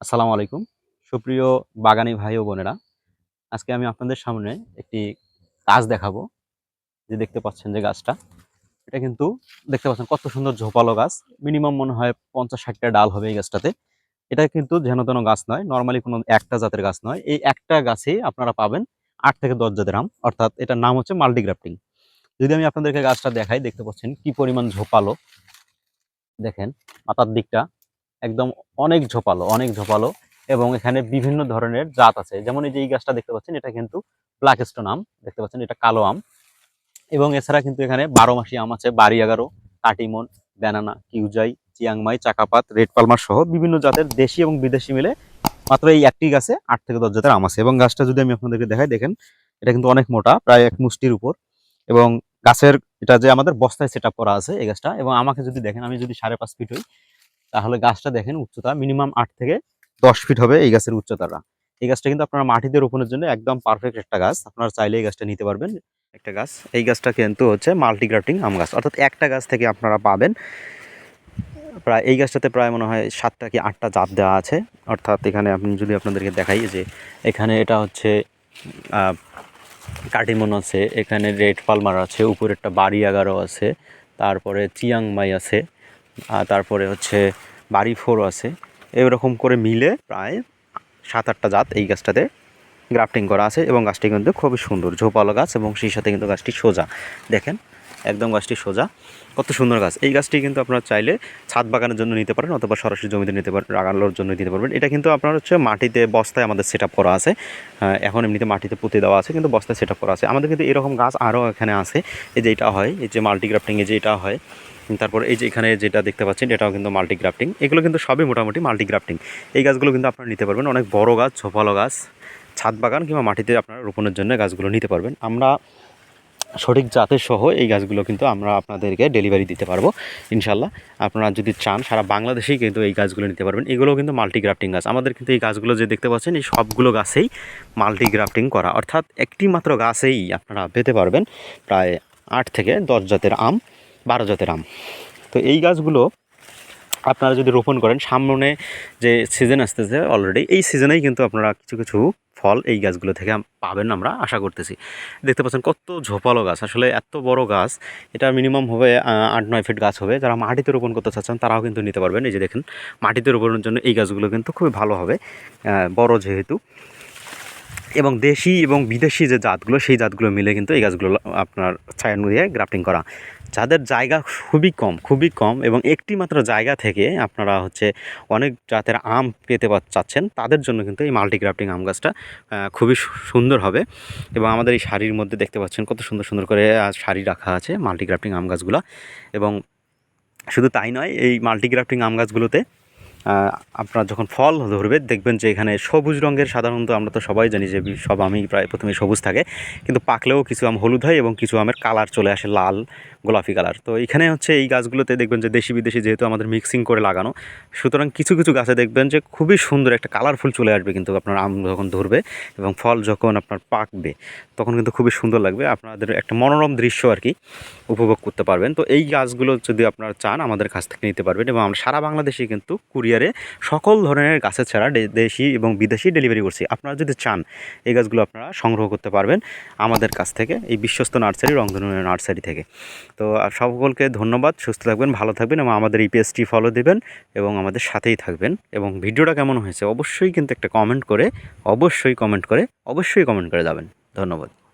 আসসালামু আলাইকুম। সুপ্রিয় বাগানি ভাই ও বোনেরা, আজকে আমি আপনাদের সামনে একটি গাছ দেখাবো। যে দেখতে পাচ্ছেন যে গাছটা, এটা কিন্তু দেখতে পাচ্ছেন কত সুন্দর ঝোপালো গাছ। মিনিমাম মনে হয় পঞ্চাশ ষাটটা ডাল হবে এই গাছটাতে। এটা কিন্তু যেন তেন গাছ নয়, নর্মালি কোনো একটা জাতের গাছ নয়। এই একটা গাছে আপনারা পাবেন আট থেকে দশ জাতের আম, অর্থাৎ এটার নাম হচ্ছে মাল্টিগ্রাফটিং। যদি আমি আপনাদেরকে গাছটা দেখাই, দেখতে পাচ্ছেন কি পরিমাণ ঝোপালো। দেখেন, পাতার দিকটা একদম অনেক ঝোপালো অনেক ঝোপালো এবং এখানে বিভিন্ন ধরনের জাত আছে। যেমন এই যে এই গাছটা দেখতে পাচ্ছেন, এটা কিন্তু ব্ল্যাক স্টোন আম, দেখতে পাচ্ছেন এটা কালো আম। এবং এছাড়া কিন্তু এখানে বারো মাসি আম আছে বাড়ি এগারো কাটিমন ব্যানানা, কিউজাই, চিয়াংমাই, চাকাপাত, রেড পালমার সহ বিভিন্ন জাতের দেশি এবং বিদেশি মিলে মাত্র এই একটি গাছে আট থেকে দশ জাতের আম আছে। এবং গাছটা যদি আমি আপনাদেরকে দেখাই, দেখেন, এটা কিন্তু অনেক মোটা, প্রায় এক মুষ্টির উপর। এবং গাছের, এটা যে আমাদের বস্তায় সেট করা আছে এই গাছটা। এবং আমাকে যদি দেখেন, আমি যদি সাড়ে পাঁচ ফিট হই তাহলে গাছটা দেখেন উচ্চতা মিনিমাম আট থেকে দশ ফিট হবে এই গাছের উচ্চতাটা। এই গাছটা কিন্তু আপনারা মাটিতে রোপণের জন্য একদম পারফেক্ট একটা গাছ। আপনারা চাইলে এই গাছটা নিতে পারবেন। একটা গাছ। এই গাছটা কিন্তু হচ্ছে মাল্টিগ্রাফটিং আম গাছ। অর্থাৎ একটা গাছ থেকে আপনারা পাবেন প্রায়, এই গাছটাতে প্রায় মনে হয় সাতটা কি আটটা জাত দেওয়া আছে। অর্থাৎ এখানে আপনি যদি আপনাদেরকে দেখাই যে এখানে এটা হচ্ছে কাটিমন আছে, এখানে রেড পালমার আছে উপরে একটা বাড়ি এগারো আছে, তারপরে চিয়াংমাই আছে তারপরে হচ্ছে বাড়ি ফোরও আছে। এরকম করে মিলে প্রায় সাত আটটা জাত এই গাছটাতে গ্রাফটিং করা আছে এবং গাছটি কিন্তু খুবই সুন্দর ঝোপালো গাছ এবং সেই সাথে কিন্তু গাছটি সোজা। দেখেন একদম গাছটি সোজা। কত সুন্দর গাছ। এই গাছটি কিন্তু আপনারা চাইলে ছাদ বাগানের জন্য নিতে পারেন অথবা সরাসরি জমিতে নিতে পারেন লাগানোর জন্য নিতে পারবেন। এটা কিন্তু আপনার হচ্ছে মাটিতে বস্তায় আমাদের সেট করা আছে। এখন এমনিতে মাটিতে পুঁতে দেওয়া আছে, কিন্তু বস্তায় সেট করা আছে। আমাদের কিন্তু এরকম গাছ আরও এখানে আছে। এই যে এটা হয়, এই যে মাল্টিগ্রাফটিংয়ে যে এটা হয়। তারপর এই যে এখানে যেটা দেখতে পাচ্ছেন, এটাও কিন্তু মাল্টিগ্রাফটিং। এগুলো কিন্তু সবই মোটামুটি মাল্টিগ্রাফটিং। এই গাছগুলো কিন্তু আপনারা নিতে পারবেন। অনেক বড় গাছ, ঝোপালো গাছ। ছাদ বাগান কিংবা মাটিতে আপনারা রোপণের জন্য গাছগুলো নিতে পারবেন। আমরা সঠিক জাতের সহ এই গাছগুলো কিন্তু আমরা আপনাদেরকে ডেলিভারি দিতে পারব, ইনশাল্লাহ। আপনারা যদি চান, সারা বাংলাদেশেই কিন্তু এই গাছগুলো নিতে পারবেন। এগুলো কিন্তু মাল্টিগ্রাফটিং গাছ। আমাদের কিন্তু এই গাছগুলো যে দেখতে পাচ্ছেন, এই সবগুলো গাছেই মাল্টিগ্রাফটিং করা। অর্থাৎ একটি মাত্র গাছেই আপনারা পেতে পারবেন প্রায় আট থেকে দশ জাতের আম, বারো জাতের আম। তো এই গাছগুলো আপনারা যদি রোপণ করেন, সামনে যে সিজন আসতেছে অলরেডি এই সিজনেই কিন্তু আপনারা কিছু কিছু ফল এই গাছগুলো থেকে পাবেন আমরা আশা করতেছি। দেখতে পাচ্ছেন কত ঝোপালো গাছ। আসলে এত বড় গাছ, এটা মিনিমাম হবে আট নয় ফিট গাছ হবে। যারা মাটিতে রোপণ করতে চাচ্ছেন, তারাও কিন্তু নিতে পারবেন। এই যে দেখেন, মাটিতে রোপণের জন্য এই গাছগুলো কিন্তু খুবই ভালো হবে বড় যেহেতু। এবং দেশি এবং বিদেশি যে জাতগুলো, সেই জাতগুলো মিলে কিন্তু এই গাছগুলো আপনার ছায়া দিয়ে গ্রাফটিং করা। যাদের জায়গা খুবই কম খুবই কম এবং একটি মাত্র জায়গা থেকে আপনারা হচ্ছে অনেক জাতের আম পেতে চাচ্ছেন, তাদের জন্য কিন্তু এই মাল্টিগ্রাফটিং আম গাছটা খুবই সুন্দর হবে এবং আমাদের এই শাড়ির মধ্যে দেখতে পাচ্ছেন কত সুন্দর সুন্দর করে শাড়ি রাখা আছে মাল্টিগ্রাফটিং আম গাছগুলো এবং শুধু তাই নয়, এই মাল্টিগ্রাফটিং আম গাছগুলোতে আপনার যখন ফল ধরবে, দেখবেন যে এখানে সবুজ রঙের সাধারণত আমরা তো সবাই জানি যে সব আমি প্রায় প্রথমে সবুজ থাকে। কিন্তু পাকলেও কিছু আম হলুদ হয় এবং কিছু আমের কালার চলে আসে লাল, গোলাপি কালার। তো এখানে হচ্ছে এই গাছগুলোতে দেখবেন যে দেশি বিদেশি যেহেতু আমাদের মিক্সিং করে লাগানো, সুতরাং কিছু কিছু গাছে দেখবেন যে খুবই সুন্দর একটা কালারফুল চলে আসবে কিন্তু আপনার আম যখন ধরবে এবং ফল যখন আপনার পাকবে, তখন কিন্তু খুবই সুন্দর লাগবে। আপনাদের একটা মনোরম দৃশ্য আর কি উপভোগ করতে পারবেন। তো এই গাছগুলো যদি আপনারা চান, আমাদের কাছ থেকে নিতে পারবেন এবং আমরা সারা বাংলাদেশে কিন্তু কুরিয়ারে সকল ধরনের গাছের ছাড়া দেশি এবং বিদেশি ডেলিভারি করছি। আপনারা যদি চান, এই গাছগুলো আপনারা সংগ্রহ করতে পারবেন আমাদের কাছ থেকে, এই বিশ্বস্ত নার্সারি রংধনু নার্সারি থেকে। তো সকলকে ধন্যবাদ, সুস্থ থাকবেন, ভালো থাকবেন এবং আমাদের পেজটি ফলো দেবেন এবং আমাদের সাথেই থাকবেন। এবং ভিডিওটা কেমন হয়েছে অবশ্যই কিন্তু একটা কমেন্ট করে, অবশ্যই কমেন্ট করে, অবশ্যই কমেন্ট করে যাবেন। ধন্যবাদ।